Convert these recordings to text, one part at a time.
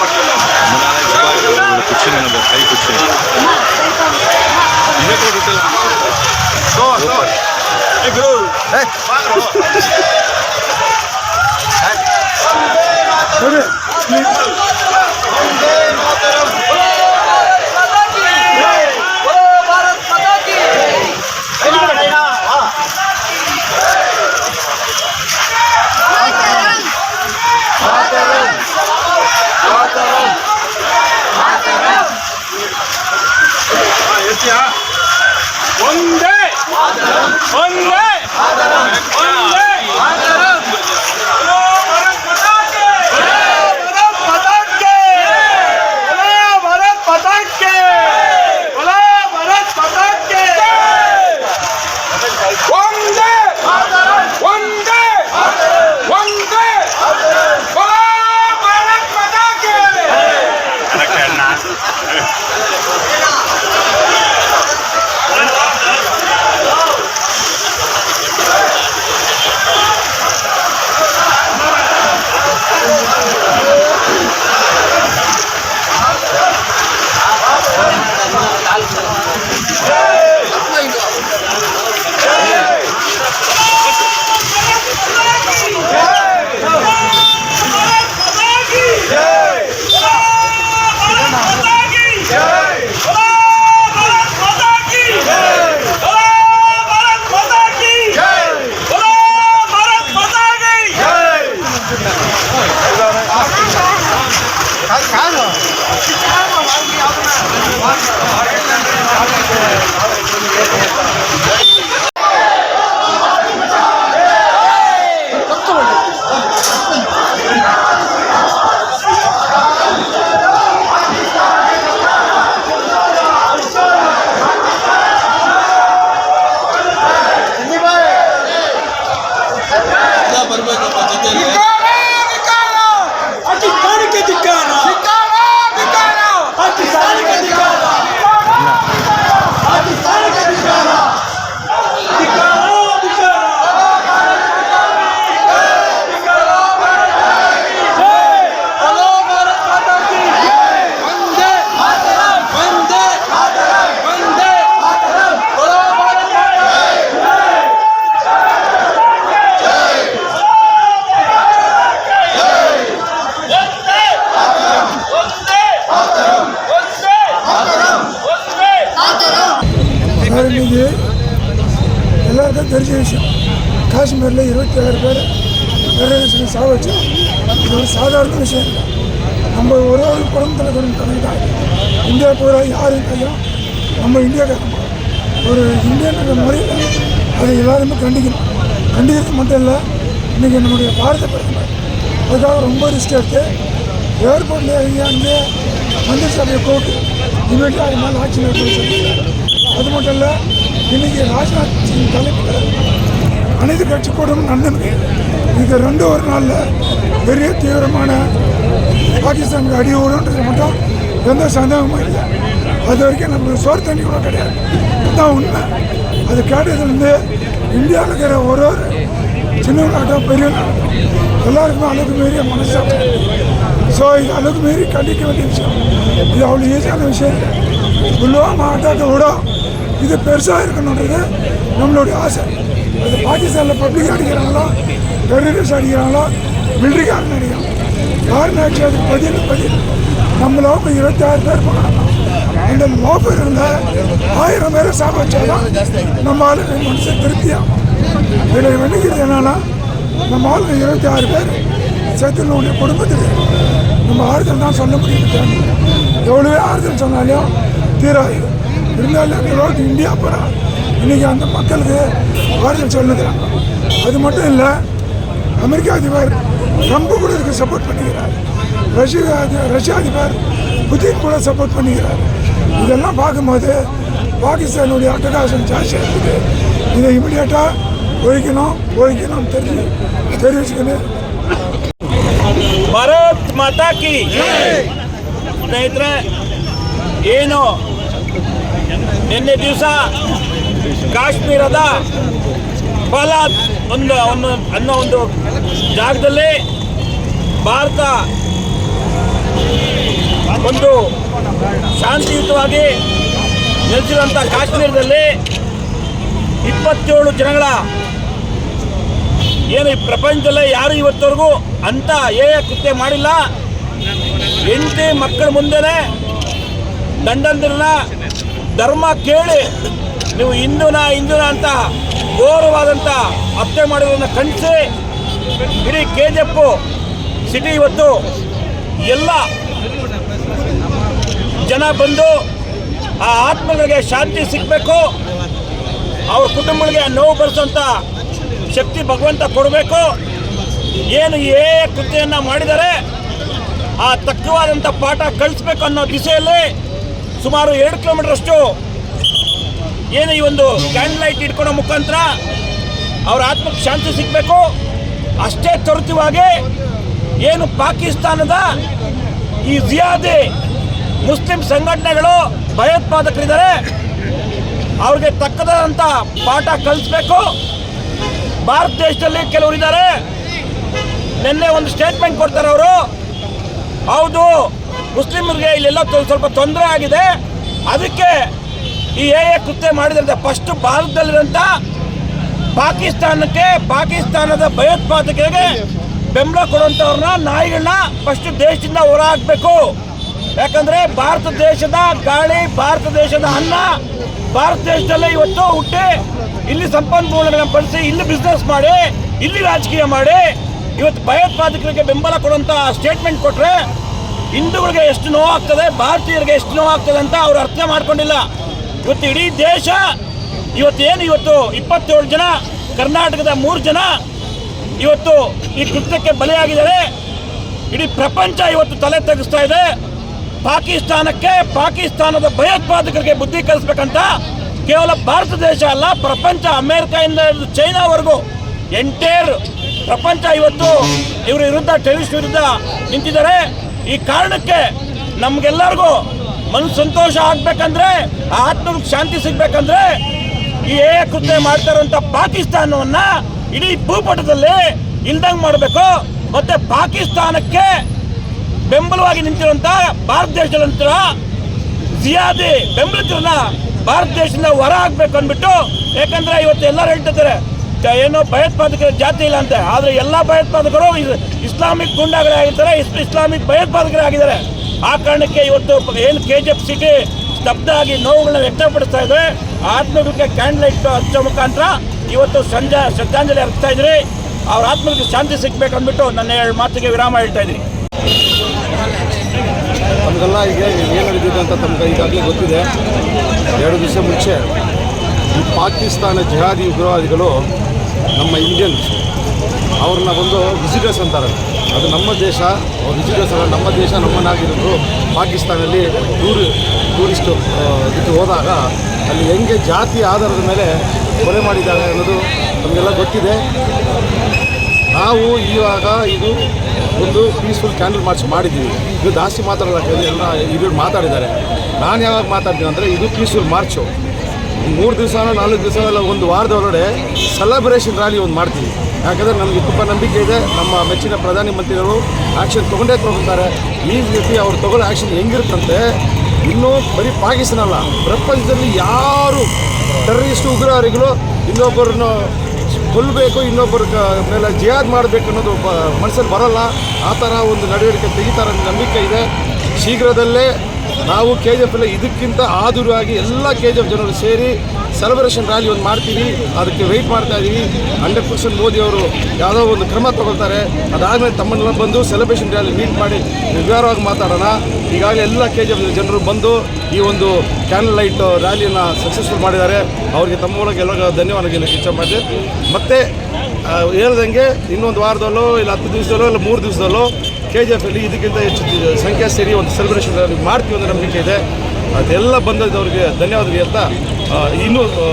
बनाने के बाद कुछ नहीं ना भाई कुछ इन्हें को रुपये सौ सौ एक रोल ಪಾಕಿಸ್ತಾನಕ್ಕೆ ಧಿಕ್ಕಾರ ಪಾಕಿಸ್ತಾನಕ್ಕೆ ಧಿಕ್ಕಾರ ಪಾಕಿಸ್ತಾನಕ್ಕೆ நவம்பரில் இருபத்தி ஆறு பேர் டெரரிஸ்ட் சாக வச்சு இது ஒரு சாதாரண விஷயம் இல்லை. நம்ம ஒரு ஒரு குடும்பத்தில் இருக்கிற கணக்கு தான். இந்தியா பூரா யார் கையும் நம்ம இந்தியாக்காரங்க ஒரு இந்தியன்ற முறையில் அதை எல்லாருமே கண்டிக்கணும். கண்டிக்கிறது மட்டும் இல்லை இன்றைக்கி நம்முடைய பாரத பிரதமர் அதுக்காக ரொம்ப ரிஸ்க் எடுத்து ஏர்போர்ட்லேயே அங்கே அங்கே மந்திரி சபையை கூப்பிட்டு இமீடியட்டாக அது மேலே ஆட்சி நடத்த சொல்லி அது மட்டும் இல்லை இன்றைக்கி ராஜ்நாத் சிங் தலைப்பில் அனைத்து கட்சி கூட்டம் நடந்துருக்கு இது ரெண்டு ஒரு நாளில் பெரிய தீவிரமான பாகிஸ்தானுக்கு அடி விடுன்றது மட்டும் எந்த சந்தேகமும் இல்லை. அது வரைக்கும் நம்மளுக்கு சோறு தண்ணி கூட கிடையாது. அதுதான் உண்மை. அது கேட்டதுலேருந்து இந்தியாவில் இருக்கிற ஒரு ஒரு சின்ன நாட்டம் பெரிய நாட்டம் எல்லாருக்குமே அளவுக்கு மீறிய மனசாட்சி. ஸோ இது அளவுக்கு மீறி கண்டிக்க வேண்டிய விஷயம். இது அவ்வளோ ஈஸியான விஷயம் இல்லை. புல்வாமா அட்டாக்கை விட. இது பெருசாக இருக்கணுன்றது நம்மளுடைய ஆசை. அது பாகிஸ்தானில் பப்ளிக் அடிக்கிறாங்களோ? டெரரிஸ்ட் அடிக்கிறாங்களோ? மிலிட்ரிக்காரன் அடிக்கிறாங்க காரணம் ஆச்சு அதுக்கு பதில் பதில் நம்ம லோக்கம் இருபத்தி ஆறு பேர் போனாங்க அந்த லோக்கம் இருந்தால் ஆயிரம் பேரை சாப்பிட நம்ம ஆளுங்க மனுஷன் திருப்தியாக இதில் வேண்டிக்கிறது என்னன்னா நம்ம ஆளுங்க இருபத்தி ஆறு பேர் சேர்த்துனுடைய குடும்பத்துக்கு நம்ம ஆறுதல் தான் சொல்ல முடியும் எவ்வளோ ஆறுதல் சொன்னாலும் தீராது. இருந்தாலும் இந்தியா போகிறான் இன்றைக்கி அந்த மக்களுக்கு ஆறுதல் சொல்லுகிறாங்க அது மட்டும் இல்லை அமெரிக்க அதிபர் ட்ரம்ப் கூட இதுக்கு சப்போர்ட் பண்ணிக்கிறார் ரஷ்ய அதி- ரஷ்ய அதிபர் புதின் கூட சப்போர்ட் பண்ணிக்கிறார் இதெல்லாம் பார்க்கும்போது பாகிஸ்தானுடைய அட்டகாசம் ஜாஸ்தியாக இருக்குது இதை இமிடியேட்டாக ஒழிக்கணும் ஒழிக்கணும் தெரிஞ்சு தெரிவிச்சுக்கணும் ಭಾರತ್ ಮಾತಾ ಕಿ ಸ್ನೇಹಿತರೆ ಏನು ನಿನ್ನೆ ದಿವಸ ಕಾಶ್ಮೀರದ ಫಲಾದ್ ಒಂದು ಒಂದು, ಅನ್ನೋ ಒಂದು ಜಾಗದಲ್ಲಿ ಭಾರತ ಒಂದು ಶಾಂತಿಯುತವಾಗಿ ನೆಲೆಸಿರುವಂಥ ಕಾಶ್ಮೀರದಲ್ಲಿ ಇಪ್ಪತ್ತೇಳು ಜನಗಳ ಏನು ಈ ಪ್ರಪಂಚದಲ್ಲೇ ಯಾರು ಇವತ್ತವರೆಗೂ ಅಂತ ಏಯ ಕೃತ್ಯ ಮಾಡಿಲ್ಲ. ಹೆಂಡತಿ ಮಕ್ಕಳ ಮುಂದೆನೆ ದಂಡಂದಿರನ್ನ ಧರ್ಮ ಕೇಳಿ ನೀವು ಹಿಂದೂನ ಹಿಂದೂನ ಅಂತ ಘೋರವಾದಂಥ ಹತ್ಯೆ ಮಾಡೋದನ್ನು ಖಂಡಿಸಿ ಇಡೀ ಕೆ ಜಿ ಎಫ್ ಸಿಟಿ ಇವತ್ತು ಎಲ್ಲ ಜನ ಬಂದು ಆ ಆತ್ಮಗಳಿಗೆ ಶಾಂತಿ ಸಿಗಬೇಕು, ಅವ್ರ ಕುಟುಂಬಗಳಿಗೆ ನೋವು ಬರೆಸೋಂಥ ಶಕ್ತಿ ಭಗವಂತ ಕೊಡಬೇಕು. ಏನು ಏ ಕೃತಿಯನ್ನು ಮಾಡಿದರೆ ಆ ತಕ್ಕವಾದಂಥ ಪಾಠ ಕಳಿಸ್ಬೇಕು ಅನ್ನೋ ದಿಸೆಯಲ್ಲಿ ಸುಮಾರು ಎರಡು ಕಿಲೋಮೀಟರ್ ಅಷ್ಟು ಏನು ಈ ಒಂದು ಕ್ಯಾಂಡ್ ಲೈಟ್ ಇಟ್ಕೊಳ್ಳೋ ಮುಖಾಂತರ ಅವ್ರ ಆತ್ಮಕ್ಕೆ ಶಾಂತಿ ಸಿಗಬೇಕು. ಅಷ್ಟೇ ತೊರತಿವಾಗಿ ಏನು ಪಾಕಿಸ್ತಾನದ ಈ ಜಿಯಾದಿ ಮುಸ್ಲಿಂ ಸಂಘಟನೆಗಳು ಭಯೋತ್ಪಾದಕರಿದ್ದಾರೆ. ಅವ್ರಿಗೆ ತಕ್ಕದಂಥ ಪಾಠ ಕಲಿಸ್ಬೇಕು. ಭಾರತ ದೇಶದಲ್ಲಿ ಕೆಲವರು ಇದ್ದಾರೆ. ನಿನ್ನೆ ಒಂದು ಸ್ಟೇಟ್ಮೆಂಟ್ ಕೊಡ್ತಾರೆ ಅವರು. ಹೌದು, ಮುಸ್ಲಿಮರಿಗೆ ಇಲ್ಲೆಲ್ಲ ಸ್ವಲ್ಪ ತೊಂದರೆ ಆಗಿದೆ. ಅದಕ್ಕೆ ಈ ಏ ಕೃತ್ಯ ಮಾಡಿದಂತೆ ಫಸ್ಟ್ ಭಾರತದಲ್ಲಿರುವಂತ ಪಾಕಿಸ್ತಾನಕ್ಕೆ, ಪಾಕಿಸ್ತಾನದ ಭಯೋತ್ಪಾದಕರಿಗೆ ಬೆಂಬಲ ಕೊಡುವಂಥವ್ರನ್ನ ನಾಯಿಗಳನ್ನ ಫಸ್ಟ್ ದೇಶದಿಂದ ಹೊರ ಹಾಕಬೇಕು ಯಾಕಂದ್ರೆ ಭಾರತ ದೇಶದ ಗಾಳಿ, ಭಾರತ ದೇಶದ ಅನ್ನ, ಭಾರತ ದೇಶದಲ್ಲೇ ಇವತ್ತು ಹುಟ್ಟಿ, ಇಲ್ಲಿ ಸಂಪನ್ಮೂಲಗಳನ್ನ ಬಳಸಿ, ಇಲ್ಲಿ ಬಿಸ್ನೆಸ್ ಮಾಡಿ, ಇಲ್ಲಿ ರಾಜಕೀಯ ಮಾಡಿ, ಇವತ್ತು ಭಯೋತ್ಪಾದಕರಿಗೆ ಬೆಂಬಲ ಕೊಡುವಂಥ ಸ್ಟೇಟ್ಮೆಂಟ್ ಕೊಟ್ರೆ ಹಿಂದೂಗಳಿಗೆ ಎಷ್ಟು ನೋವಾಗ್ತದೆ ಭಾರತೀಯರಿಗೆ ಎಷ್ಟು ನೋವಾಗ್ತದೆ ಅಂತ ಅವ್ರು ಅರ್ಥ ಮಾಡ್ಕೊಂಡಿಲ್ಲ. ಇವತ್ತು ಇಡೀ ದೇಶ ಇವತ್ತೇನು ಇವತ್ತು ಇಪ್ಪತ್ತೇಳು ಜನ, ಕರ್ನಾಟಕದ ಮೂರು ಜನ ಇವತ್ತು ಈ ಕೃತ್ಯಕ್ಕೆ ಬಲಿಯಾಗಿದ್ದಾರೆ. ಇಡೀ ಪ್ರಪಂಚ ಇವತ್ತು ತಲೆ ತೆಗೆಸ್ತಾ ಇದೆ. ಪಾಕಿಸ್ತಾನಕ್ಕೆ ಪಾಕಿಸ್ತಾನದ ಭಯೋತ್ಪಾದಕರಿಗೆ ಬುದ್ಧಿ ಕಲಿಸ್ಬೇಕಂತ ಕೇವಲ ಭಾರತ ದೇಶ ಅಲ್ಲ, ಪ್ರಪಂಚ ಅಮೇರಿಕಾಯಿಂದ ಚೈನಾವರೆಗೂ ಎಂಟೇರ್ ಪ್ರಪಂಚ ಇವತ್ತು ಇವರ ವಿರುದ್ಧ ಟೆರಿಸ್ಟ್ ವಿರುದ್ಧ ನಿಂತಿದ್ದಾರೆ. ಈ ಕಾರಣಕ್ಕೆ ನಮ್ಗೆಲ್ಲರಿಗೂ ಮನಸ್ಸು ಸಂತೋಷ ಆಗ್ಬೇಕಂದ್ರೆ ಆತ್ಮಕ್ಕೆ ಶಾಂತಿ ಸಿಗ್ಬೇಕಂದ್ರೆ ಈ ಏ ಕೃತ್ಯ ಮಾಡ್ತಾರಂತ ಪಾಕಿಸ್ತಾನವನ್ನ ಇಡೀ ಭೂಪಟದಲ್ಲಿ ಇಲ್ದಂಗ್ ಮಾಡಬೇಕು. ಮತ್ತೆ ಪಾಕಿಸ್ತಾನಕ್ಕೆ ಬೆಂಬಲವಾಗಿ ನಿಂತಿರುವಂತ ಭಾರತ ದೇಶದಲ್ಲಿ ನಿಂತಿರೋ ಜಿಯಾದಿ ಬೆಂಬಲಿತರನ್ನ ಭಾರತ ದೇಶದಿಂದ ಹೊರ ಆಗ್ಬೇಕು ಅಂದ್ಬಿಟ್ಟು, ಯಾಕಂದ್ರೆ ಇವತ್ತು ಎಲ್ಲರೂ ಹೇಳ್ತಿದ್ದಾರೆ ಏನೋ ಭಯೋತ್ಪಾದಕ ಭಯೋತ್ಪಾದಕರ ಜಾತಿ ಇಲ್ಲ ಅಂತೆ. ಆದ್ರೆ ಎಲ್ಲ ಭಯೋತ್ಪಾದಕರು ಇಸ್- ಇಸ್ಲಾಮಿಕ್ ಗುಂಡಾಗಳೇ ಇಸ್- ಇಸ್ಲಾಮಿಕ್ ಭಯೋತ್ಪಾದಕರೇ ಆಗಿದ್ದಾರೆ ಆ ಕಾರಣಕ್ಕೆ ಇವತ್ತು ಏನು ಕೆ ಜಿ ಎಫ್ ಸಿಟಿ ಸ್ತಬ್ಧ ಆಗಿ ನೋವುಗಳನ್ನ ವ್ಯಕ್ತಪಡಿಸ್ತಾ ಇದ್ರೆ ಆತ್ಮಗಳಿಗೆ ಕ್ಯಾಂಡಲ್ ಲೈಟ್ ಹಚ್ಚೋ ಮುಖಾಂತರ ಇವತ್ತು ಸಂಜೆ ಶ್ರದ್ಧಾಂಜಲಿ ಅರ್ಪಿಸ್ತಾ ಇದ್ರಿ. ಅವ್ರ ಆತ್ಮಗಳಿಗೆ ಶಾಂತಿ ಸಿಗ್ಬೇಕು ಅಂದ್ಬಿಟ್ಟು ನನ್ನ ಎರಡು ಮಾತಿಗೆ ವಿರಾಮ ಹೇಳ್ತಾ ಇದ್ದೀನಿ ನಮಗೆಲ್ಲ ಈಗ ಏನು ನಡೆದಿದೆ ಅಂತ ತಮ್ಗೆ ಈಗಾಗಲೇ ಗೊತ್ತಿದೆ. ಎರಡು ದಿವಸ ಮುಂಚೆ ಈ ಪಾಕಿಸ್ತಾನ ಜಿಹಾದಿ ಉಗ್ರವಾದಿಗಳು ನಮ್ಮ ಇಂಡಿಯನ್ಸ್ ಅವ್ರನ್ನ ಬಂದು ವಿಸಿಟರ್ಸ್ ಅಂತಾರೆ. ಅದು ನಮ್ಮ ದೇಶ ವಿಸಿಟರ್ಸ್ ಅಲ್ಲ, ನಮ್ಮ ದೇಶ ನಮ್ಮನ್ನಾಗಿರೋದು ಪಾಕಿಸ್ತಾನಲ್ಲಿ ಟೂರ್, ಟೂರಿಸ್ಟ್ ಇದಕ್ಕೆ ಹೋದಾಗ ಅಲ್ಲಿ ಹೆಂಗೆ ಜಾತಿ ಆಧಾರದ ಮೇಲೆ ಕೊಲೆ ಮಾಡಿದ್ದಾರೆ ಅನ್ನೋದು ನಮಗೆಲ್ಲ ಗೊತ್ತಿದೆ. ನಾವು ಇವಾಗ ಇದು ಒಂದು ಪೀಸ್ಫುಲ್ ಕ್ಯಾಂಡಲ್ ಮಾರ್ಚ್ ಮಾಡಿದ್ದೀವಿ ಇದು ಜಾಸ್ತಿ ಮಾತಾಡಲ್ಲ ಎಲ್ಲ ಇದು ಮಾತಾಡಿದ್ದಾರೆ. ನಾನು ಯಾವಾಗ ಮಾತಾಡ್ತೀನಿ ಅಂದರೆ ಇದು ಪೀಸ್ಫುಲ್ ಮಾರ್ಚು ಮೂರು ದಿವಸ ನಾಲ್ಕು ದಿವಸ ಒಂದು ವಾರದ ಒಳಗಡೆ ಸೆಲೆಬ್ರೇಷನ್ ರ್ಯಾಲಿ ಒಂದು ಮಾಡ್ತೀವಿ. ಯಾಕಂದರೆ ನಮಗೆ ತುಂಬ ನಂಬಿಕೆ ಇದೆ. ನಮ್ಮ ಮೆಚ್ಚಿನ ಪ್ರಧಾನಿ ಮಂತ್ರಿಗಳು ಆ್ಯಕ್ಷನ್ ತೊಗೊಂಡೇ ತೊಗೊಳ್ತಾರೆ ಈ ರೀತಿ ಅವ್ರು ತಗೊಳ್ಳೋ ಆ್ಯಕ್ಷನ್ ಹೆಂಗಿರುತ್ತಂತೆ, ಇನ್ನೂ ಬರೀ ಪಾಕಿಸ್ತಾನ ಅಲ್ಲ, ಪ್ರಪಂಚದಲ್ಲಿ ಯಾರು ಟೆರರಿಸ್ಟ್ ಉಗ್ರವಾದಿಗಳು ಇನ್ನೊಬ್ಬರನ್ನು ಕೊಲ್ಲಬೇಕು ಇನ್ನೊಬ್ಬರ ಮೇಲೆ ಜಿಯಾದ್ ಮಾಡಬೇಕು ಅನ್ನೋದು ಮನಸ್ಸಲ್ಲಿ ಬರಲ್ಲ. ಆ ಥರ ಒಂದು ನಡವಳಿಕೆ ತೆಗಿತಾರೆ ನಂಬಿಕೆ ಇದೆ. ಶೀಘ್ರದಲ್ಲೇ ನಾವು ಕೆ ಜಿ ಎಫ್ ಎಲ್ಲ ಇದಕ್ಕಿಂತ ಆದುರಾಗಿ ಎಲ್ಲ ಕೆ ಜಿ ಎಫ್ ಜನರು ಸೇರಿ ಸೆಲೆಬ್ರೇಷನ್ ರ್ಯಾಲಿ ಒಂದು ಮಾಡ್ತೀವಿ, ಅದಕ್ಕೆ ವೆಯ್ಟ್ ಮಾಡ್ತಾ ಇದ್ದೀವಿ ಹಂಡ್ರೆಡ್ ಪರ್ಸೆಂಟ್ ಮೋದಿ ಅವರು ಯಾವುದೋ ಒಂದು ಕ್ರಮ ತಗೊಳ್ತಾರೆ. ಅದಾದಮೇಲೆ ತಮ್ಮನ್ನೆಲ್ಲ ಬಂದು ಸೆಲೆಬ್ರೇಷನ್ ರ್ಯಾಲಿ ಮೀಟ್ ಮಾಡಿ ವಿವರವಾಗಿ ಮಾತಾಡೋಣ. ಈಗಾಗಲೇ ಎಲ್ಲ ಕೆ ಜಿ ಜನರು ಬಂದು ಈ ಒಂದು ಕ್ಯಾನಲ್ ಲೈಟ್ ರ್ಯಾಲಿಯನ್ನು ಸಕ್ಸಸ್ಫುಲ್ ಮಾಡಿದ್ದಾರೆ. ಅವರಿಗೆ ತಮ್ಮ ಮೂಲಕ ಎಲ್ಲ ಧನ್ಯವಾದ ಹೇಳಕ್ಕೆ ಇಚ್ಛೆ ಮಾಡಿದೆ. ಮತ್ತು ಹೇಳ್ದಂಗೆ ಇನ್ನೊಂದು ವಾರದಲ್ಲೋ ಇಲ್ಲ ಹತ್ತು ದಿವಸದಲ್ಲೋ ಇಲ್ಲ ಮೂರು ದಿವಸದಲ್ಲೋ ಕೆ ಜಿ ಎಫಲ್ಲಿ ಇದಕ್ಕಿಂತ ಹೆಚ್ಚು ಸಂಖ್ಯೆ ಸೇರಿ ಒಂದು ಸೆಲೆಬ್ರೇಷನ್ ಮಾಡ್ತೀವಿ ಅನ್ನೋ ನಂಬಿಕೆ ಇದೆ. ಅದೆಲ್ಲ ಬಂದದವರಿಗೆ ಧನ್ಯವಾದ ಹೇಳ್ತಾ ಆ, ಇನ್ನೂ ಆ,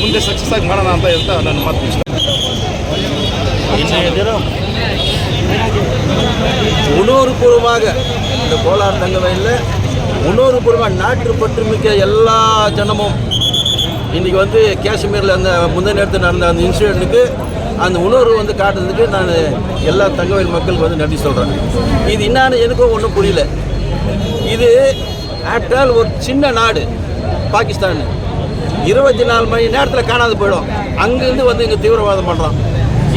ಮುಂದೆ ಸಕ್ಸಸ್ ಆಗಿ ಮಾಡೋಣ ಅಂತ ಹೇಳ್ತಾ ನಾನು ಮಾತು ಇಷ್ಟ உணர்வுபூர்வமாக இந்த கோலார் தங்க வயலில் உணர்வுபூர்வமாக நாட்டுப்பற்றுமிக்க எல்லா ஜனமும் இன்றைக்கி வந்து காஷ்மீரில் அந்த முந்தைய நேரத்தில் நடந்த அந்த இன்சிடெண்ட்டுக்கு அந்த உணர்வு வந்து காட்டுறதுக்கு நான் எல்லா தங்கவயல் மக்களுக்கு வந்து நன்றி சொல்கிறேன் இது என்னான்னு எனக்கும் ஒன்றும் புரியல இது ஆஃப்டர் ஒரு சின்ன நாடு பாகிஸ்தான். இருபத்தி நாலு மணி நேரத்தில் காணாது போயிடும். அங்கேருந்து வந்து இங்கே தீவிரவாதம் பண்ணுறான்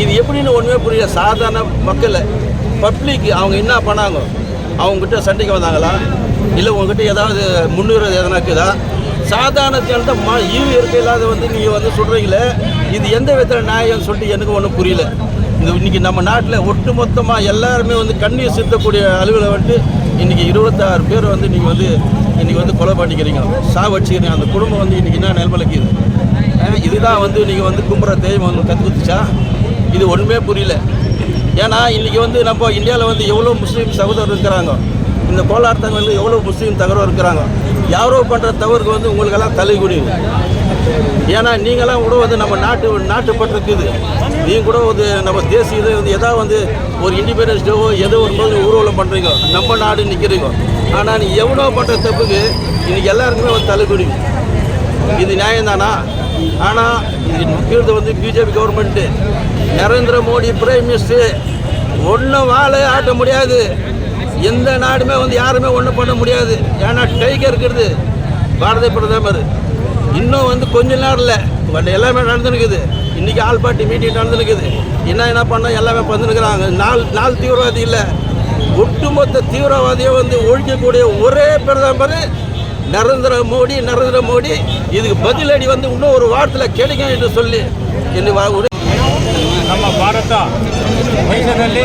இது எப்படின்னு ஒன்றுமே புரியல. சாதாரண மக்களை பப்ளிக் அவங்க என்ன பண்ணாங்க? அவங்ககிட்ட சண்டைக்கு வந்தாங்களா? இல்லை உங்ககிட்ட ஏதாவது முன்னுரிமை எதனா இருக்குதா? சாதாரண ஜனத்தை ம ஈவு இருக்க இல்லாத வந்து நீங்கள் வந்து சொல்கிறீங்களே இது எந்த விதத்தில் நியாயம்னு சொல்லிட்டு எனக்கு ஒன்றும் புரியல. இந்த இன்னைக்கு நம்ம நாட்டில் ஒட்டு மொத்தமாக எல்லாருமே வந்து கண்ணீர் சிந்தக்கூடிய அளவில் வந்துட்டு இன்றைக்கி இருபத்தாறு பேர் வந்து நீங்கள் வந்து இன்றைக்கி வந்து கொலை பண்ணிக்கிறீங்க. சாவடிச்சிக்கிறீங்க அந்த குடும்பம் வந்து இன்றைக்கி என்ன நிலமலைக்கு இதுதான் வந்து நீங்கள் வந்து கும்புற தெய்வம் வந்து கற்றுக்குச்சா இது ஒன்றுமே புரியல. ஏன்னா இன்றைக்கி வந்து நம்ம இந்தியாவில் வந்து எவ்வளோ முஸ்லீம் சகோதரர் இருக்கிறாங்க? இந்த கோலார் எவ்வளோ முஸ்லீம் தகவல் இருக்கிறாங்க? யாரோ பண்ணுற தவறுக்கு வந்து உங்களுக்கெல்லாம் தலை தலைகுடி ஏன்னா நீங்களாம் கூட வந்து நம்ம நாட்டு நாட்டுப்பட்டு இருக்குது நீங்கள் கூட வந்து நம்ம தேசிய இது வந்து எதாவது வந்து ஒரு இண்டிபெண்டன்ஸ் டேவோ ஏதோ ஒரு போது ஊர்வலம் பண்ணுறீங்க நம்ம நாடு நிற்கிறீங்க ஆனால் நீ எவ்வளோ பண்ணுற தப்புக்கு இன்னைக்கு எல்லாருக்குமே வந்து தள்ளுபடி இது நியாயம்தானா? ஆனால் இது முக்கியது வந்து BJP government Narendra Modi prime minister ஒன்றும் வாழை ஆட்ட முடியாது. எந்த நாடுமே வந்து யாருமே ஒன்றும் பண்ண முடியாது. ஏன்னா டைகர் இருக்கிறது. பாரத பிரதமர். இன்னும் வந்து கொஞ்ச நேரம் இல்லை. பட் எல்லாமே நடந்துருக்குது. இன்றைக்கி ஆல் பார்ட்டி மீட்டிங் நடந்துருக்குது. என்ன என்ன பண்ண எல்லாமே பண்ணிருக்கிறாங்க. நாள் நாள் தீவிரவாதி இல்லை. ஒட்டுமொத்த தீவிரவாதியை வந்து ஒழிக்கக்கூடிய ஒரே பிரதமர் நரேந்திர மோடி நரேந்திர மோடி இதுக்கு பதிலடி வந்து இன்னும் ஒரு வாரத்தில் கிடைக்கும் என்று சொல்லி என்னை வா- ஒரு ನಮ್ಮ ಭಾರತ ದೇಶದಲ್ಲಿ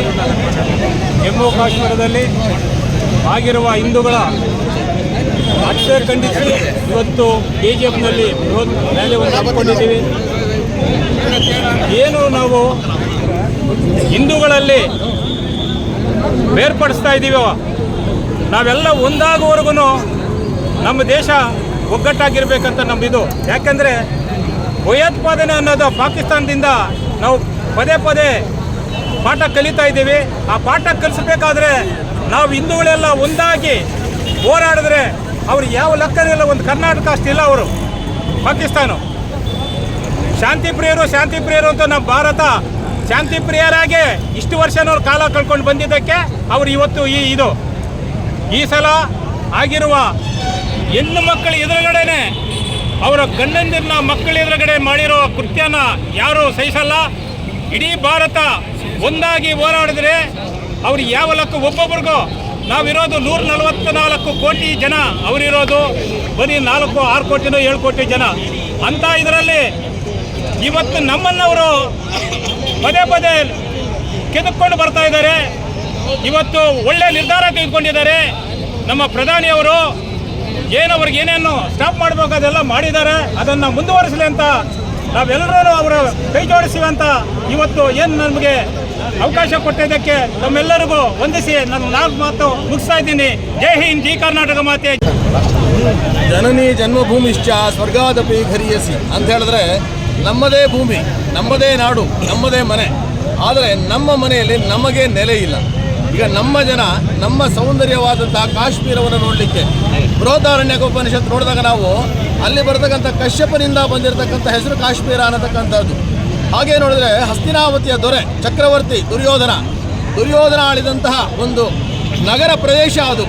ಜಮ್ಮು ಕಾಶ್ಮೀರದಲ್ಲಿ ಆಗಿರುವ ಹಿಂದೂಗಳ ಹತ್ಯೆ ಖಂಡಿಸಿ ಇವತ್ತು ಕೆ ಜಿ ಎಫ್ನಲ್ಲಿ ಬೃಹತ್ ರ್ಯಾಲಿಯನ್ನು ಹಮ್ಮಿಕೊಂಡಿದ್ದೀವಿ ಏನು ನಾವು ಹಿಂದೂಗಳಲ್ಲಿ ಬೇರ್ಪಡಿಸ್ತಾ ಇದ್ದೀವೋ? ನಾವೆಲ್ಲ ಒಂದಾಗುವವರೆಗೂ ನಮ್ಮ ದೇಶ ಒಗ್ಗಟ್ಟಾಗಿರ್ಬೇಕಂತ ನಮ್ಮಿದು ಯಾಕೆಂದರೆ ಭಯೋತ್ಪಾದನೆ ಅನ್ನೋದು ಪಾಕಿಸ್ತಾನದಿಂದ ನಾವು ಪದೇ ಪದೇ ಪಾಠ ಕಲಿತಾ ಇದ್ದೀವಿ. ಆ ಪಾಠ ಕಲಿಸಬೇಕಾದ್ರೆ ನಾವು ಹಿಂದೂಗಳೆಲ್ಲ ಒಂದಾಗಿ ಹೋರಾಡಿದ್ರೆ ಅವರು ಯಾವ ಲೆಕ್ಕದಿಲ್ಲ ಒಂದು ಕರ್ನಾಟಕ ಅಷ್ಟಿಲ್ಲ ಅವರು. ಪಾಕಿಸ್ತಾನ. ಶಾಂತಿ ಪ್ರಿಯರು ಶಾಂತಿ ಪ್ರಿಯರು ಅಂತ ನಮ್ಮ ಭಾರತ ಶಾಂತಿ ಪ್ರಿಯರಾಗಿ ಇಷ್ಟು ವರ್ಷನವ್ರು ಕಾಲ ಕಳ್ಕೊಂಡು ಬಂದಿದ್ದಕ್ಕೆ ಅವರು ಇವತ್ತು ಈ ಇದು. ಈ ಸಲ ಆಗಿರುವ ಹೆಣ್ಣು ಮಕ್ಕಳ ಎದುರುಗಡೆನೆ ಅವರ ಗಂಡಂದಿರನ್ನ ಮಕ್ಕಳ ಎದುರುಗಡೆ ಮಾಡಿರೋ ಕೃತ್ಯನ ಯಾರು ಸಹಿಸಲ್ಲ. ಇಡೀ ಭಾರತ ಒಂದಾಗಿ ಹೋರಾಡಿದ್ರೆ ಅವ್ರು ಯಾವ ಲಕ್ಕ ಒಬ್ಬೊಬ್ರಿಗೂ ನಾವಿರೋದು ನೂರ ನಲವತ್ನಾಲ್ಕು ಕೋಟಿ ಜನ ಅವರಿರೋದು, ಬರೀ ನಾಲ್ಕು ಆರು ಕೋಟಿನೋ ಏಳು ಕೋಟಿ ಜನ. ಅಂತ ಇದರಲ್ಲಿ ಇವತ್ತು ನಮ್ಮನ್ನವರು ಪದೇ ಪದೇ ಕೆದಕ್ಕೊಂಡು ಬರ್ತಾ ಇದ್ದಾರೆ. ಇವತ್ತು ಒಳ್ಳೆ ನಿರ್ಧಾರ ತೆಗೆದುಕೊಂಡಿದ್ದಾರೆ. ನಮ್ಮ ಪ್ರಧಾನಿಯವರು ಏನು ಅವ್ರಿಗೆ ಏನೇನು ಸ್ಟಾಪ್ ಮಾಡಬೇಕು ಅದೆಲ್ಲ ಮಾಡಿದ್ದಾರೆ. ಅದನ್ನು ಮುಂದುವರಿಸಲಿ ಅಂತ ನಾವೆಲ್ಲರೂ ಅವರು ಕೈ ಜೋಡಿಸಿವೆ ಅಂತ ಇವತ್ತು ಏನು ನಮಗೆ ಅವಕಾಶ ಕೊಟ್ಟಿದ್ದಕ್ಕೆ ನಮ್ಮೆಲ್ಲರಿಗೂ ವಂದಿಸಿ. ನಾನು ನಾಲ್ಕು ಮಾತು ಮುಗಿಸ್ತಾ ಇದ್ದೀನಿ. ಜೈ ಹಿಂದ್, ಜೈ ಕರ್ನಾಟಕ ಮಾತೆ. ಜನನಿ ಜನ್ಮಭೂಮಿಶ್ಚ ಸ್ವರ್ಗಾದಪಿ ಘರಿಯಸಿ ಅಂತ ಹೇಳಿದ್ರೆ ನಮ್ಮದೇ ಭೂಮಿ, ನಮ್ಮದೇ ನಾಡು, ನಮ್ಮದೇ ಮನೆ. ಆದರೆ ನಮ್ಮ ಮನೆಯಲ್ಲಿ ನಮಗೆ ನೆಲೆ ಇಲ್ಲ. ಈಗ ನಮ್ಮ ಜನ ನಮ್ಮ ಸೌಂದರ್ಯವಾದಂತಹ ಕಾಶ್ಮೀರವನ್ನು ನೋಡಲಿಕ್ಕೆ ಬೃಹದಾರಣ್ಯಕೋಪನಿಷತ್ ನೋಡಿದಾಗ ನಾವು ಅಲ್ಲಿ ಬರತಕ್ಕಂಥ ಕಶ್ಯಪನಿಂದ ಬಂದಿರತಕ್ಕಂಥ ಹೆಸರು ಕಾಶ್ಮೀರ ಅನ್ನತಕ್ಕಂಥದ್ದು. ಹಾಗೆ ನೋಡಿದ್ರೆ ಹಸ್ತಿನಾವತಿಯ ದೊರೆ, ಚಕ್ರವರ್ತಿ, ದುರ್ಯೋಧನ. ದುರ್ಯೋಧನ ಆಳಿದಂತಹ ಒಂದು ನಗರ ಪ್ರದೇಶ ಅದು.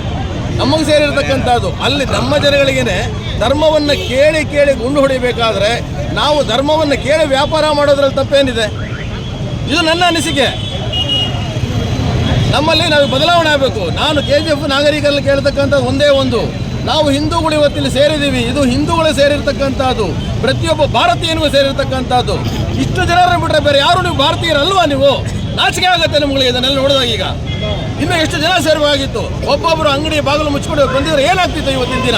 ನಮಗೆ ಸೇರಿರ್ತಕ್ಕಂಥದ್ದು. ಅಲ್ಲಿ ನಮ್ಮ ಜನಗಳಿಗೇನೆ ಧರ್ಮವನ್ನು ಕೇಳಿ ಕೇಳಿ ಗುಂಡು ಹೊಡಿಬೇಕಾದ್ರೆ ನಾವು ಧರ್ಮವನ್ನು ಕೇಳಿ ವ್ಯಾಪಾರ ಮಾಡೋದ್ರಲ್ಲಿ ತಪ್ಪೇನಿದೆ? ಇದು ನನ್ನ ಅನಿಸಿಕೆ. ನಮ್ಮಲ್ಲಿ ನಾವು ಬದಲಾವಣೆ ಆಗಬೇಕು. ನಾನು ಕೆ ಜಿ ಎಫ್ ನಾಗರಿಕರಲ್ಲಿ ಕೇಳ್ತಕ್ಕಂಥದ್ದು ಒಂದೇ ಒಂದು. ನಾವು ಹಿಂದೂಗಳು ಇವತ್ತಿಲ್ಲಿ ಸೇರಿದ್ದೀವಿ. ಇದು ಹಿಂದೂಗಳು ಸೇರಿರ್ತಕ್ಕಂಥದ್ದು. ಪ್ರತಿಯೊಬ್ಬ ಭಾರತೀಯನಿಗೂ ಸೇರಿರ್ತಕ್ಕಂಥದ್ದು. ಇಷ್ಟು ಜನರನ್ನು ಬಿಟ್ಟರೆ ಬೇರೆ ಯಾರು ನೀವು ಭಾರತೀಯರಲ್ವಾ ನೀವು? ನಾಚಿಕೆ ಆಗುತ್ತೆ ನಿಮ್ಗಳಿಗೆ ಇದನ್ನೆಲ್ಲ ನೋಡಿದಾಗ ಈಗ. ಇನ್ನೂ ಎಷ್ಟು ಜನ ಸೇರಬೇಕಾಗಿತ್ತು ಒಬ್ಬೊಬ್ಬರು ಅಂಗಡಿ ಬಾಗಿಲು ಮುಚ್ಕೊಂಡು ಬಂದಿದ್ರೆ ಏನಾಗ್ತಿತ್ತು ಇವತ್ತಿನ ದಿನ?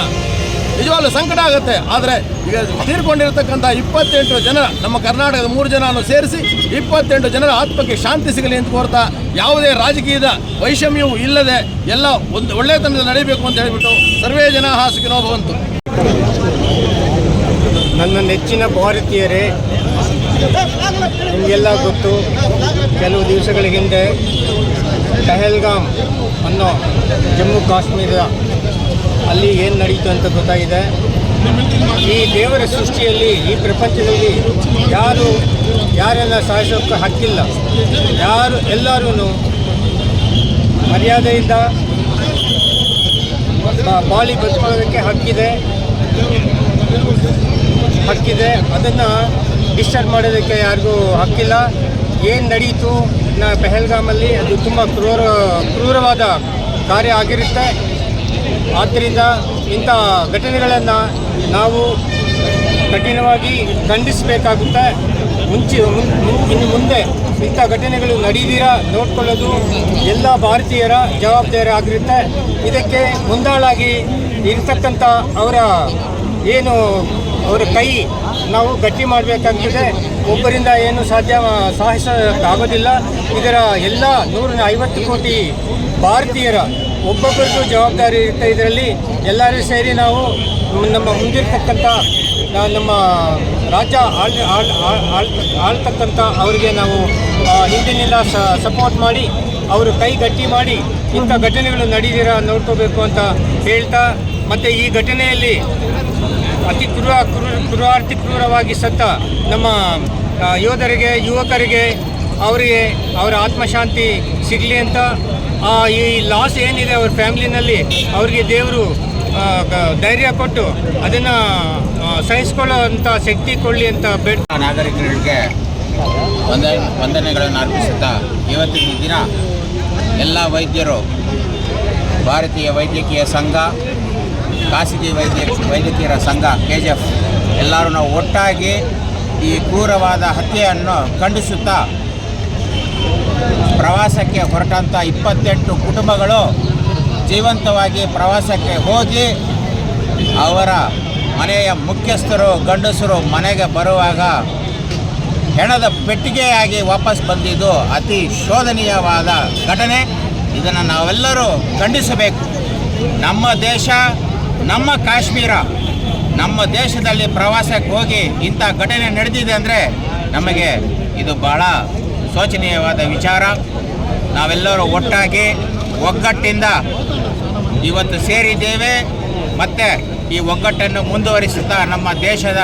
ನಿಜವಾಗ್ಲೂ ಸಂಕಟ ಆಗುತ್ತೆ. ಆದರೆ ಈಗ ತೀರ್ಕೊಂಡಿರ್ತಕ್ಕಂಥ ಇಪ್ಪತ್ತೆಂಟು ಜನ ನಮ್ಮ ಕರ್ನಾಟಕದ ಮೂರು ಜನವನ್ನು ಸೇರಿಸಿ ಇಪ್ಪತ್ತೆಂಟು ಜನರ ಆತ್ಮಕ್ಕೆ ಶಾಂತಿ ಸಿಗಲಿ ಅಂತ ಕೋರ್ತಾ ಯಾವುದೇ ರಾಜಕೀಯದ ವೈಷಮ್ಯವೂ ಇಲ್ಲದೆ ಎಲ್ಲ ಒಂದು ಒಳ್ಳೆಯತನದಲ್ಲಿ ನಡೀಬೇಕು ಅಂತ ಹೇಳಿಬಿಟ್ಟು ಸರ್ವೇ ಜನ ಹಾಸಿಗೆ ಬಂತು. ನನ್ನ ನೆಚ್ಚಿನ ಭಾರತೀಯರೇ, ನಿಮಗೆಲ್ಲ ಗೊತ್ತು, ಕೆಲವು ದಿವಸಗಳ ಹಿಂದೆ ಪಹಲ್ಗಾಮ್ ಅನ್ನೋ ಜಮ್ಮು ಕಾಶ್ಮೀರ ಅಲ್ಲಿ ಏನು ನಡೀತು ಅಂತ ಗೊತ್ತಾಗಿದೆ. ಈ ದೇವರ ಸೃಷ್ಟಿಯಲ್ಲಿ, ಈ ಪ್ರಪಂಚದಲ್ಲಿ ಯಾರು, ಯಾರೆಲ್ಲ ಸಾಯಿಸೋಕ್ಕೆ ಹಕ್ಕಿಲ್ಲ, ಯಾರು ಎಲ್ಲರೂ ಮರ್ಯಾದೆಯಿಂದ ಬಾಳಿ ಬದುಕೊಳ್ಳೋದಕ್ಕೆ ಹಕ್ಕಿದೆ. ಹಕ್ಕಿದೆ. ಅದನ್ನು ಡಿಸ್ಟರ್ಬ್ ಮಾಡೋದಕ್ಕೆ ಯಾರಿಗೂ ಹಕ್ಕಿಲ್ಲ. ಏನು ನಡೀತು ನಾ ಪೆಹಲ್ಗಾಮಲ್ಲಿ, ಅದು ತುಂಬ ಕ್ರೂರ, ಕ್ರೂರವಾದ ಕಾರ್ಯ ಆಗಿರುತ್ತೆ. ಆದ್ದರಿಂದ ಇಂಥ ಘಟನೆಗಳನ್ನು ನಾವು ಕಠಿಣವಾಗಿ ಖಂಡಿಸಬೇಕಾಗುತ್ತೆ. ಮುಂಚೆ ಇನ್ನು ಮುಂದೆ ಇಂಥ ಘಟನೆಗಳು ನಡೀದಿರ ನೋಡ್ಕೊಳ್ಳೋದು ಎಲ್ಲ ಭಾರತೀಯರ ಜವಾಬ್ದಾರಿ ಆಗಿರುತ್ತೆ. ಇದಕ್ಕೆ ಮುಂದಾಳಾಗಿ ಇರ್ತಕ್ಕಂಥ ಅವರ ಏನು, ಅವರ ಕೈ ನಾವು ಗಟ್ಟಿ ಮಾಡಬೇಕಾಗ್ತದೆ. ಒಬ್ಬರಿಂದ ಏನು ಸಾಧ್ಯ, ಸಾಧಿಸೋಕ್ಕಾಗೋದಿಲ್ಲ. ಇದರ ಎಲ್ಲ ನೂರ ಐವತ್ತು ಕೋಟಿ ಭಾರತೀಯರ ಒಬ್ಬೊಬ್ಬರದ್ದು ಜವಾಬ್ದಾರಿ ಇರುತ್ತೆ. ಇದರಲ್ಲಿ ಎಲ್ಲರೂ ಸೇರಿ ನಾವು ನಮ್ಮ ಮುಂದಿರ್ತಕ್ಕಂಥ ನಮ್ಮ ರಾಜ್ಯ ಆಳ್ ಆಳ್ ಆಳ್- ಆಳ್ ಆಳ್ತಕ್ಕಂಥ ಅವರಿಗೆ ನಾವು ಹಿಂದಿನಿಂದ ಸಪೋರ್ಟ್ ಮಾಡಿ, ಅವರು ಕೈ ಗಟ್ಟಿ ಮಾಡಿ ಇಂಥ ಘಟನೆಗಳು ನಡೀದಿರ ನೋಡ್ಕೋಬೇಕು ಅಂತ ಹೇಳ್ತಾ, ಮತ್ತು ಈ ಘಟನೆಯಲ್ಲಿ ಅತಿ ಕ್ರೂರ ಕ್ರೂರ ಕ್ರೂರಾರ್ತಿ ಕ್ರೂರವಾಗಿ ಸತ್ತ ನಮ್ಮ ಯೋಧರಿಗೆ, ಯುವಕರಿಗೆ, ಅವರಿಗೆ ಅವರ ಆತ್ಮಶಾಂತಿ ಸಿಗಲಿ ಅಂತ ಈ ಲಾಸ್ ಏನಿದೆ ಅವ್ರ ಫ್ಯಾಮ್ಲಿನಲ್ಲಿ, ಅವರಿಗೆ ದೇವರು ಧೈರ್ಯ ಕೊಟ್ಟು ಅದನ್ನು ಸಹಿಸ್ಕೊಳ್ಳೋ ಶಕ್ತಿ ಕೊಡಲಿ ಅಂತ ಬೇಡ ನಾಗರಿಕರಿಗೆ ವಂದ ವಂದನೆಗಳನ್ನು ಅರ್ಪಿಸುತ್ತಾ ಇವತ್ತಿನ ದಿನ ಎಲ್ಲ ವೈದ್ಯರು, ಭಾರತೀಯ ವೈದ್ಯಕೀಯ ಸಂಘ, ಖಾಸಗಿ ವೈದ್ಯ ವೈದ್ಯಕೀಯರ ಸಂಘ ಕೆ ಜಿ ಎಫ್ ಎಲ್ಲರೂ ನಾವು ಒಟ್ಟಾಗಿ ಈ ಕ್ರೂರವಾದ ಹತ್ಯೆಯನ್ನು ಖಂಡಿಸುತ್ತಾ ಪ್ರವಾಸಕ್ಕೆ ಹೊರಟಂಥ ಇಪ್ಪತ್ತೆಂಟು ಕುಟುಂಬಗಳು ಜೀವಂತವಾಗಿ ಪ್ರವಾಸಕ್ಕೆ ಹೋಗಿ ಅವರ ಮನೆಯ ಮುಖ್ಯಸ್ಥರು, ಗಂಡಸರು ಮನೆಗೆ ಬರುವಾಗ ಹೆಣದ ಪೆಟ್ಟಿಗೆಯಾಗಿ ವಾಪಸ್ ಬಂದಿದ್ದು ಅತಿ ಶೋಧನೀಯವಾದ ಘಟನೆ. ಇದನ್ನು ನಾವೆಲ್ಲರೂ ಖಂಡಿಸಬೇಕು. ನಮ್ಮ ದೇಶ, ನಮ್ಮ ಕಾಶ್ಮೀರ, ನಮ್ಮ ದೇಶದಲ್ಲಿ ಪ್ರವಾಸಕ್ಕೆ ಹೋಗಿ ಇಂಥ ಘಟನೆ ನಡೆದಿದೆ ಅಂದರೆ ನಮಗೆ ಇದು ಭಾಳ ಶೋಚನೀಯವಾದ ವಿಚಾರ. ನಾವೆಲ್ಲರೂ ಒಟ್ಟಾಗಿ ಒಗ್ಗಟ್ಟಿಂದ ಇವತ್ತು ಸೇರಿದ್ದೇವೆ. ಮತ್ತು ಈ ಒಗ್ಗಟ್ಟನ್ನು ಮುಂದುವರಿಸುತ್ತಾ ನಮ್ಮ ದೇಶದ